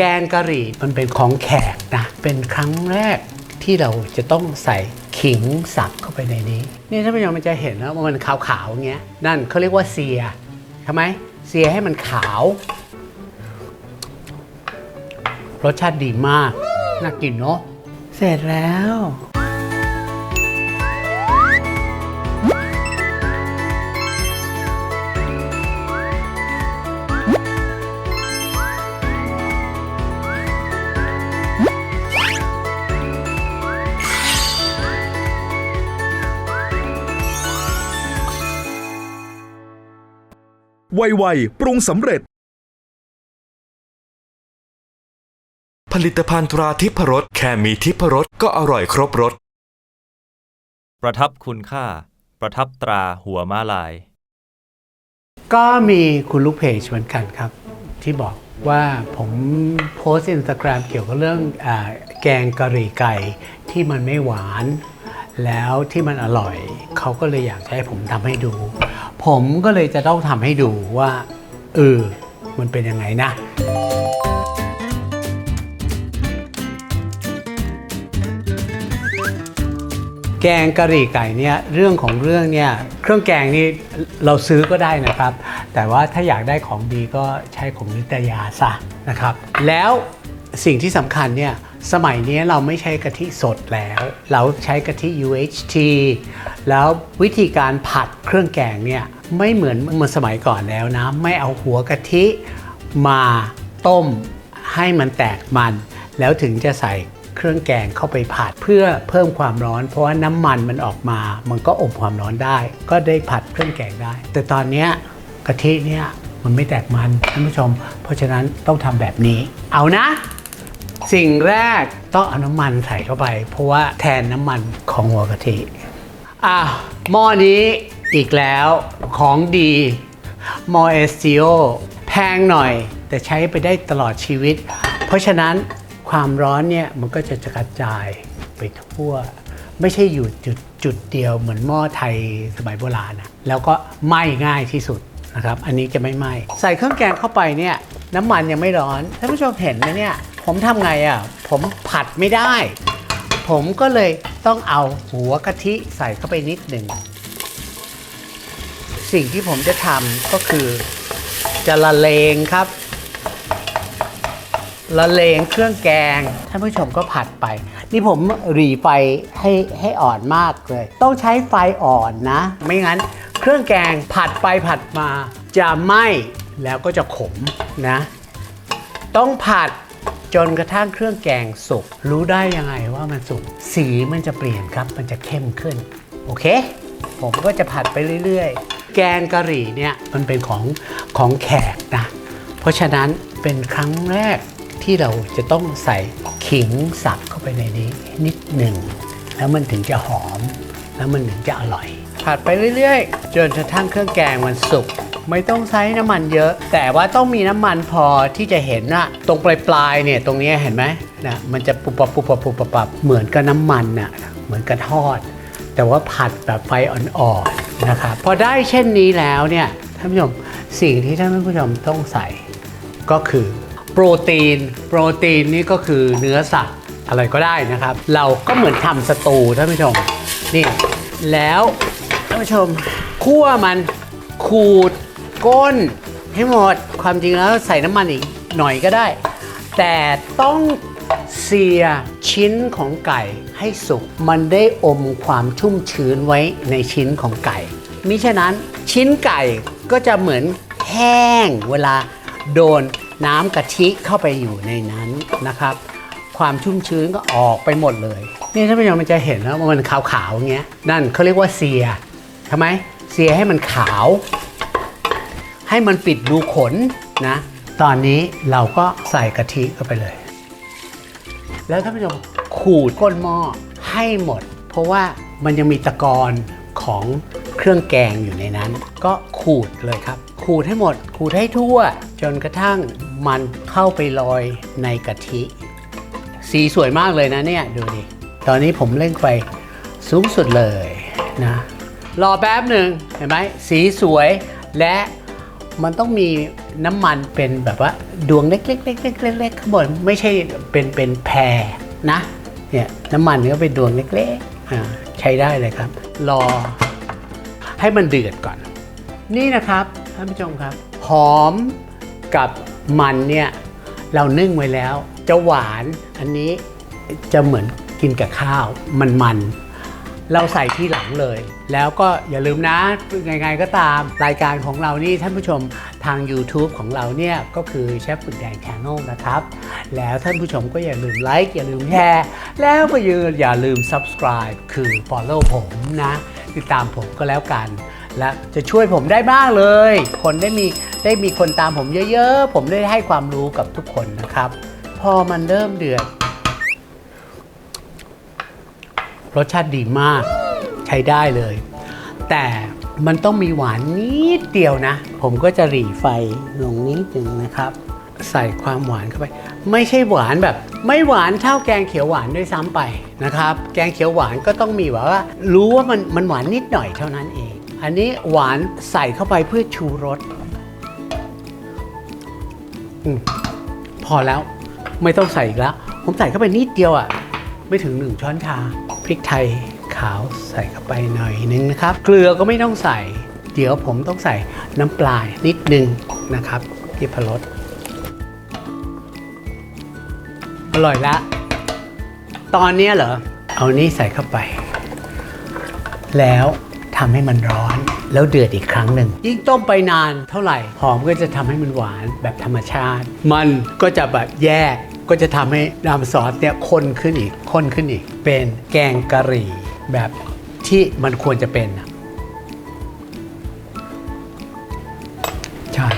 แกงกะหรี่มันเป็นของแขกนะ เป็นครั้งแรกที่เราจะต้องใส่ขิงสับเข้าไปในนี้ นี่ท่านผู้ชมมันจะเห็นนะว่ามันขาวๆอย่างเงี้ย นั่นเขาเรียกว่าเซียใช่ไหมเซียให้มันขาว รสชาติดีมาก น่ากินเนาะ เสร็จแล้ว ไวๆปรุงสำเร็จ ผลิตภัณฑ์ตราทิพรสแค่มีทิพรสก็อร่อยครบรสประทับคุณค่า ประทับตราหัวม้าลาย ก็มีคุณลูกเพจเหมือนกันครับ ที่บอกว่าผมโพสต์อินสตาแกรมเกี่ยวกับเรื่องอาแกงกะหรี่ไก่ที่มันไม่หวาน แล้วที่มันอร่อย เขาก็เลยอยากจะให้ผมทำให้ดู ผมก็เลยจะต้องทำให้ดูว่าเออมันเป็นยังไงนะ แกงกะหรี่ไก่เนี่ยเรื่องของเรื่องเนี่ยเครื่องแกงนี่เราซื้อก็ได้นะครับ แต่ว่าถ้าอยากได้ของดีก็ใช้ของนิตยาซะนะครับ แล้วสิ่งที่สำคัญเนี่ย สมัยนี้เราไม่ใช้กะทิสดแล้ว เราใช้กะทิ UHT แล้ววิธีการผัดเครื่องแกงเนี่ยไม่เหมือนเมื่อสมัยก่อนแล้วนะ ไม่เอาหัวกะทิมาต้มให้มันแตกมัน แล้วถึงจะใส่เครื่องแกงเข้าไปผัดเพื่อเพิ่มความร้อน เพราะว่าน้ำมันมันออกมา มันก็อบความร้อนได้ ก็ได้ผัดเครื่องแกงได้ แต่ตอนนี้กะทิเนี่ยมันไม่แตกมันท่านผู้ชม เพราะฉะนั้นต้องทำแบบนี้ เอานะ สิ่งแรกต้องเอาน้ำมันใส่เข้าไป เพราะว่าแทนน้ำมันของหัวกะทิอะหม้อนี้อีกแล้วของดีมอเอสติโอแพงหน่อย แต่ใช้ไปได้ตลอดชีวิต เพราะฉะนั้นความร้อนเนี่ยมันก็จะกระจายไปทั่ว ไม่ใช่อยู่จุดจุดเดียวเหมือนหม้อไทยสมัยโบราณนะแล้วก็ไหม้ง่ายที่สุดนะครับ อันนี้จะไม่ไหม้ใส่เครื่องแกงเข้าไปเนี่ยน้ำมันยังไม่ร้อนท่านผู้ชมเห็นไหมเนี่ย ผมทำไงอะ ผมผัดไม่ได้ ผมก็เลยต้องเอาหัวกะทิใส่เข้าไปนิดหนึ่ง สิ่งที่ผมจะทำก็คือ จะละเลงครับ ละเลงเครื่องแกง ท่านผู้ชมก็ผัดไป นี่ผมหรีไฟให้ให้อ่อนมากเลย ต้องใช้ไฟอ่อนนะ ไม่งั้นเครื่องแกงผัดไปผัดมาจะไหม้แล้วก็จะขมนะ ต้องผัด จนกระทั่งเครื่องแกงสุก รู้ได้ยังไงว่ามันสุก สีมันจะเปลี่ยนครับ มันจะเข้มขึ้น โอเค ผมก็จะผัดไปเรื่อยๆ แกงกะหรี่เนี่ยมันเป็นของของแขกนะ เพราะฉะนั้นเป็นครั้งแรกที่เราจะต้องใส่ขิงสับเข้าไปในนี้นิดหนึ่ง แล้วมันถึงจะหอม แล้วมันถึงจะอร่อย ผัดไปเรื่อยๆ จนกระทั่งเครื่องแกงมันสุก ไม่ต้องใช้น้ำมันเยอะ แต่ว่าต้องมีน้ำมันพอที่จะเห็นว่าตรงปลายๆเนี่ยตรงนี้เห็นไหมนะมันจะปุบปับปุบปับปุบปับปับเหมือนกับน้ำมันน่ะเหมือนกับทอด แต่ว่าผัดแบบไฟอ่อนๆนะครับพอได้เช่นนี้แล้วเนี่ยท่านผู้ชมสิ่งที่ท่านผู้ชมต้องใส่ก็คือโปรตีน โปรตีนนี่ก็คือเนื้อสัตว์อะไรก็ได้นะครับ เราก็เหมือนทำสตูท่านผู้ชมนี่แล้วท่านผู้ชมคั่วมันขูด ก้นให้หมดความจริงแล้วใส่น้ำมันอีกหน่อยก็ได้ แต่ต้องเสียชิ้นของไก่ให้สุก มันได้อมความชุ่มชื้นไว้ในชิ้นของไก่มิฉะนั้นชิ้นไก่ก็จะเหมือนแห้งเวลาโดนน้ำกะทิเข้าไปอยู่ในนั้นนะครับ ความชุ่มชื้นก็ออกไปหมดเลย นี่ท่านผู้ชมมันจะเห็นนะว่ามันขาวๆอย่างเงี้ยนั่นเขาเรียกว่าเสียทำไมเสียให้มันขาว ให้มันปิดรูขนนะ ตอนนี้เราก็ใส่กะทิเข้าไปเลย แล้วท่านผู้ชมขูดก้นหม้อให้หมด เพราะว่ามันยังมีตะกอนของเครื่องแกงอยู่ในนั้น ก็ขูดเลยครับ ขูดให้หมด ขูดให้ทั่ว จนกระทั่งมันเข้าไปลอยในกะทิ สีสวยมากเลยนะเนี่ย ดูดิ ตอนนี้ผมเร่งไฟสูงสุดเลยนะ รอแป๊บหนึ่งเห็นไหม สีสวยและ มันต้องมีน้ำมันเป็นแบบว่าดวงเล็กๆๆๆๆๆข้างบนไม่ใช่เป็นเป็นแพรนะเนี่ยน้ำมันก็เป็นดวงเล็กๆอ่าใช้ได้เลยครับ รอให้มันเดือดก่อน นี่นะครับท่านผู้ชมครับ หอมกับมันเนี่ยเรานึ่งไว้แล้ว จะหวานอันนี้จะเหมือนกินกับข้าวมันมัน เราใส่ที่หลังเลย แล้วก็อย่าลืมนะยังไงก็ตามรายการของเรานี่ท่านผู้ชมทาง YouTube ของเราเนี่ยก็คือเชฟฝึกแดงแชนลนะครับ แล้วท่านผู้ชมก็อย่าลืมไลค์อย่าลืมแชร์แล้วก็อย่าอย่าลืม subscribe คือ follow ผมนะ ติดตามผมก็แล้วกันและจะช่วยผมได้มากเลย คนได้มีได้มีคนตามผมเยอะๆ ผมได้ให้ความรู้กับทุกคนนะครับ พอมันเริ่มเดือด รสชาติดีมากใช้ได้เลย แต่มันต้องมีหวานนิดเดียวนะ ผมก็จะหรี่ไฟลงนิดหนึ่งนะครับ ใส่ความหวานเข้าไป ไม่ใช่หวานแบบ ไม่หวานเท่าแกงเขียวหวานด้วยซ้ำไปนะครับ แกงเขียวหวานก็ต้องมีแบบว่า รู้ว่ามันมันหวานนิดหน่อยเท่านั้นเอง อันนี้หวานใส่เข้าไปเพื่อชูรสอพอแล้วไม่ต้องใส่อีกแล้ว ผมใส่เข้าไปนิดเดียวอะ ไม่ถึง1ช้อนชา พริกไทยขาวใส่เข้าไปหน่อยนึงนะครับ เกลือก็ไม่ต้องใส่ เดี๋ยวผมต้องใส่น้ำปลานิดนึงนะครับที่พรสอร่อยละ ตอนนี้เหรอ เอานี่ใส่เข้าไป แล้วทำให้มันร้อนแล้วเดือดอีกครั้งหนึ่ง ยิ่งต้มไปนานเท่าไหร่ หอมก็จะทำให้มันหวานแบบธรรมชาติ มันก็จะแบบแยก ก็จะทำให้น้ำซอสเนี่ยข้นขึ้นอีกข้นขึ้นอีก เป็นแกงกะหรี่แบบที่มันควรจะเป็นอะใช่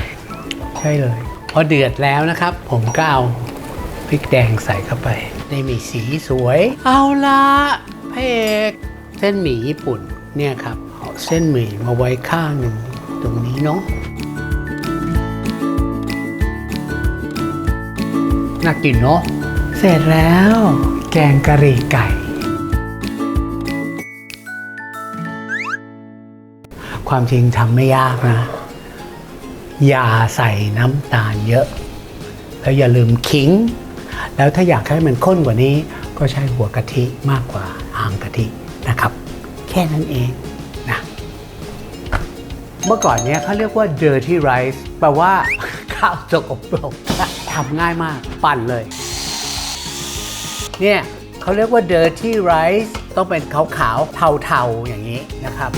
ใช่เลย พอเดือดแล้วนะครับ ผมก็เอาพริกแดงใส่เข้าไป ได้มีสีสวย เอาละพระเอกเส้นหมี่ญี่ปุ่นเนี่ยครับเอาเส้นหมี่มาไว้ข้างหนึ่งตรงนี้เนาะ น่ากินเนาะ เสร็จแล้ว แกงกะหรี่ไก่ ความจริงทำไม่ยากนะ อย่าใส่น้ำตาลเยอะ แล้วอย่าลืมขิง แล้วถ้าอยากให้มันข้นกว่านี้ ก็ใช้หัวกะทิมากกว่าหางกะทินะครับ แค่นั้นเองนะ เมื่อก่อนเนี้ยเขาเรียกว่า dirty rice แปลว่าข้าวสกปรก ทำง่ายมากปั่นเลย เนี่ยเขาเรียกว่า dirty rice ต้องเป็นขาวๆเทาๆอย่างนี้นะครับ